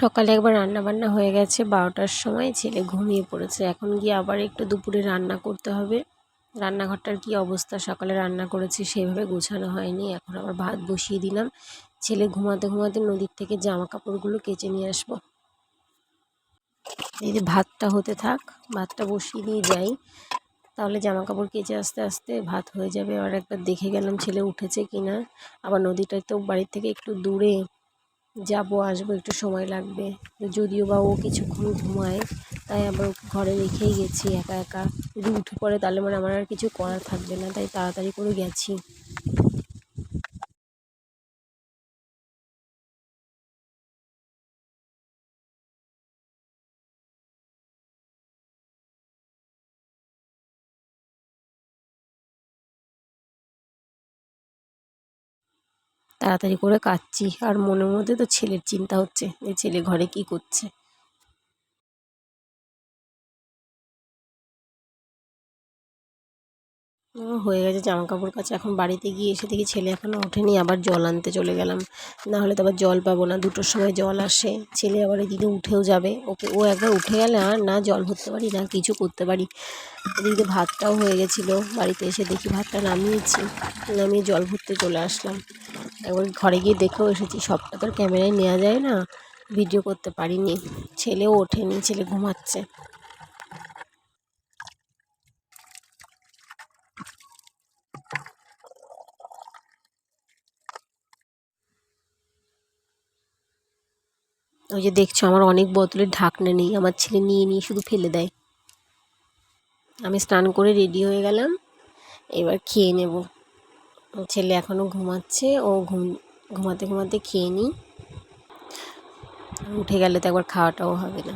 সকালে একবার রান্না বান্না হয়ে গেছে, বারোটার সময়। ছেলে ঘুমিয়ে পড়েছে। এখন গিয়ে আবার একটু দুপুরে রান্না করতে হবে। রান্নাঘরটার কি অবস্থা? সকালে রান্না করেছি, সেভাবে গোছানো হয়নি। এখন আবার ভাত বসিয়ে দিলাম। ছেলে ঘুমাতে ঘুমাতে নদীর থেকে জামা কাপড়গুলো কেচে নিয়ে আসব। এই যে ভাতটা হতে থাক, ভাতটা বসিয়ে দিয়ে যাই। তাহলে জামা কাপড় কেচে আস্তে আস্তে ভাত হয়ে যাবে। আর একবার দেখে গেলাম ছেলে উঠেছে কি না আবার নদীটা তো বাড়ির থেকে একটু দূরে। যাব, আসব, একটু সময় লাগবে। যদিও বা ও কিছুক্ষণ ঘুমায়, তাই আবার ওকে ঘরে রেখেই গেছি একা একা। যদি উঠে পড়ে তাহলে মানে আমার আর কিছু করার থাকবে না, তাই তাড়াতাড়ি করে গেছি। তাড়াতাড়ি করে কাচ্ছি। আর মনের মধ্যে তো ছেলের চিন্তা হচ্ছে, যে ছেলে ঘরে কী করছে। হয়ে গেছে জামা কাপড় কাছে এখন বাড়িতে গিয়ে এসে দেখি ছেলে এখনও ওঠেনি, আবার জল আনতে চলে গেলাম। না হলে তো আবার জল পাবো না, দুটোর সময় জল আসে। ছেলে আবার এদিকে উঠেও যাবে। ওকে, ও একবার উঠে গেলে আর না জল ভরতে পারি, না কিছু করতে পারি। এদিকে ভাতটাও হয়ে গেছিল। বাড়িতে এসে দেখি ভাতটা নামিয়েছি, নামিয়ে জল ভরতে চলে আসলাম। একবার ঘরে গিয়ে দেখেও এসেছি, সবটা তো আর ক্যামেরায় নেওয়া যায় না ভিডিও করতে পারিনি। ছেলেও ওঠেনি, ছেলে ঘুমাচ্ছে। ওই যে দেখছ, আমার অনেক বোতলের ঢাকনা নেই, আমার ছেলে নিয়ে নিয়ে শুধু ফেলে দেয়। আমি স্নান করে রেডি হয়ে গেলাম, এবার খেয়ে নেব। ছেলে এখনও ঘুমাচ্ছে, ও ঘুম, ঘুমাতে ঘুমাতে খেয়ে নিই। উঠে গেলে তো একবার খাওয়াটাও হবে না।